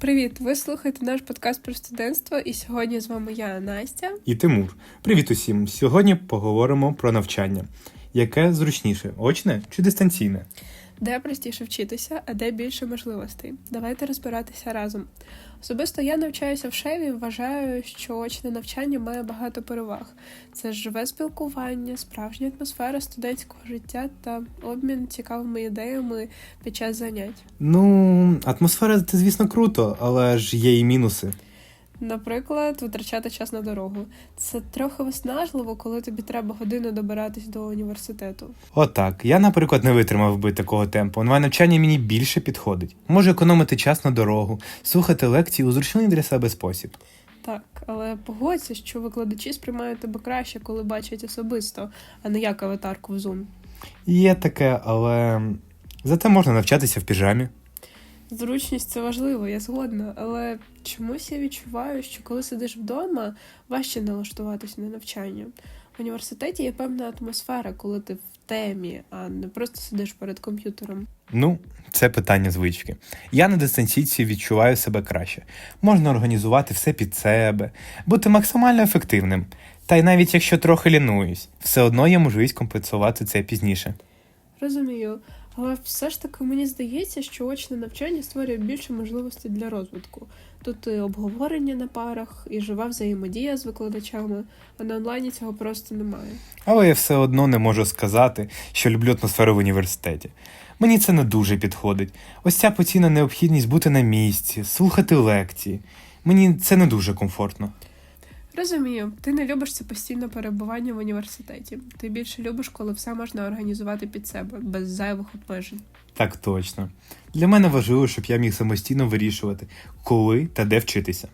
Привіт! Ви слухаєте наш подкаст про студентство, і сьогодні з вами я, Настя. і Тимур. Привіт усім! Сьогодні поговоримо про навчання. Яке зручніше, очне чи дистанційне? Де простіше вчитися, а де більше можливостей. Давайте розбиратися разом. Особисто я навчаюся в шеві. Вважаю, що очне навчання має багато переваг. Це живе спілкування, справжня атмосфера студентського життя та обмін цікавими ідеями під час занять. Ну, атмосфера це, звісно, круто, але ж є і мінуси. Наприклад, витрачати час на дорогу. Це трохи виснажливо, коли тобі треба годину добиратись до університету. Отак. Я, наприклад, не витримав би такого темпу. Онлайн навчання мені більше підходить. Можу економити час на дорогу, слухати лекції у зручний для себе спосіб. Так, але погодься, що викладачі сприймають тебе краще, коли бачать особисто, а не як аватарку в Zoom. Є таке, але зате можна навчатися в піжамі. Зручність це важливо, я згодна, але чомусь я відчуваю, що коли сидиш вдома, важче налаштуватися на навчання. В університеті є певна атмосфера, коли ти в темі, а не просто сидиш перед комп'ютером. Ну, це питання звички. Я на дистанційці відчуваю себе краще. Можна організувати все під себе, бути максимально ефективним. Та й навіть якщо трохи лінуюсь, все одно є можливість компенсувати це пізніше. Розумію, але все ж таки мені здається, що очне навчання створює більше можливостей для розвитку. Тут і обговорення на парах, і жива взаємодія з викладачами, а на онлайні цього просто немає. Але я все одно не можу сказати, що люблю атмосферу в університеті. Мені це не дуже підходить. Ось ця постійна необхідність бути на місці, слухати лекції. Мені це не дуже комфортно. Розумію, ти не любиш це постійне перебування в університеті. Ти більше любиш, коли все можна організувати під себе, без зайвих обмежень. Так точно. Для мене важливо, щоб я міг самостійно вирішувати, коли та де вчитися.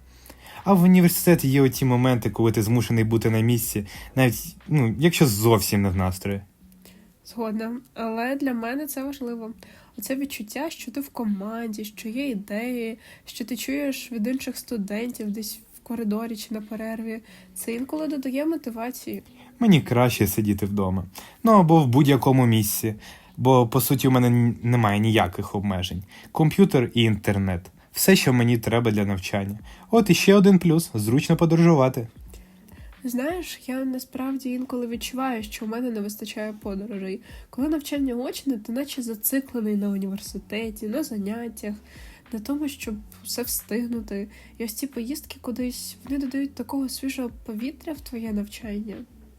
А в університеті є оті моменти, коли ти змушений бути на місці, навіть ну, якщо зовсім не в настрої. Згодна, але для мене це важливо. Оце відчуття, що ти в команді, що є ідеї, що ти чуєш від інших студентів десь коридорі чи на перерві. Це інколи додає мотивації. Мені краще сидіти вдома. Ну або в будь-якому місці, бо по суті у мене немає ніяких обмежень. Комп'ютер і інтернет. Все, що мені треба для навчання. От іще один плюс зручно подорожувати. Знаєш, я насправді інколи відчуваю, що в мене не вистачає подорожей. Коли навчання очне, ти наче зациклений на університеті, на заняттях, на тому, щоб все встигнути. І ось ці поїздки кудись вони додають такого свіжого повітря в твоє навчання.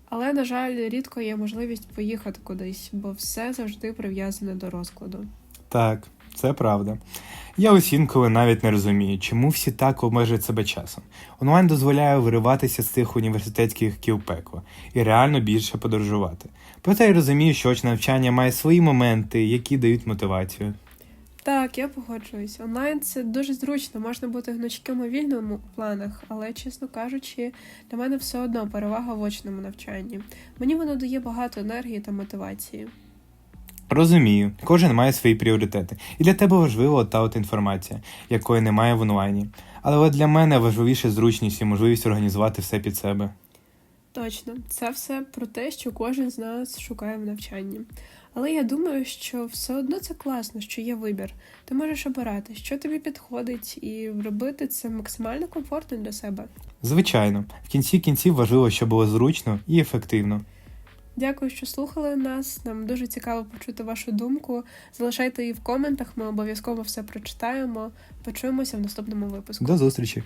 Але, на жаль, рідко є можливість поїхати кудись, бо все завжди прив'язане до розкладу. Так, це правда. Я ось інколи навіть не розумію, чому всі так обмежують себе часом. Онлайн дозволяє вириватися з цих університетських кіл і реально більше подорожувати. Проте я розумію, що очне навчання має свої моменти, які дають мотивацію. Так, я погоджуюсь. Онлайн це дуже зручно, можна бути гнучким у вільному планах, але, чесно кажучи, для мене все одно перевага в очному навчанні. Мені воно дає багато енергії та мотивації. Розумію, кожен має свої пріоритети, і для тебе важлива та от інформація, якої немає в онлайні. Але для мене важливіше зручність і можливість організувати все під себе. Точно, це все про те, що кожен з нас шукає в навчанні. Але я думаю, що все одно це класно, що є вибір. Ти можеш обирати, що тобі підходить, і робити це максимально комфортно для себе. Звичайно, в кінці кінців важливо, щоб було зручно і ефективно. Дякую, що слухали нас. Нам дуже цікаво почути вашу думку. Залишайте її в коментах, ми обов'язково все прочитаємо. Почуємося в наступному випуску. До зустрічі!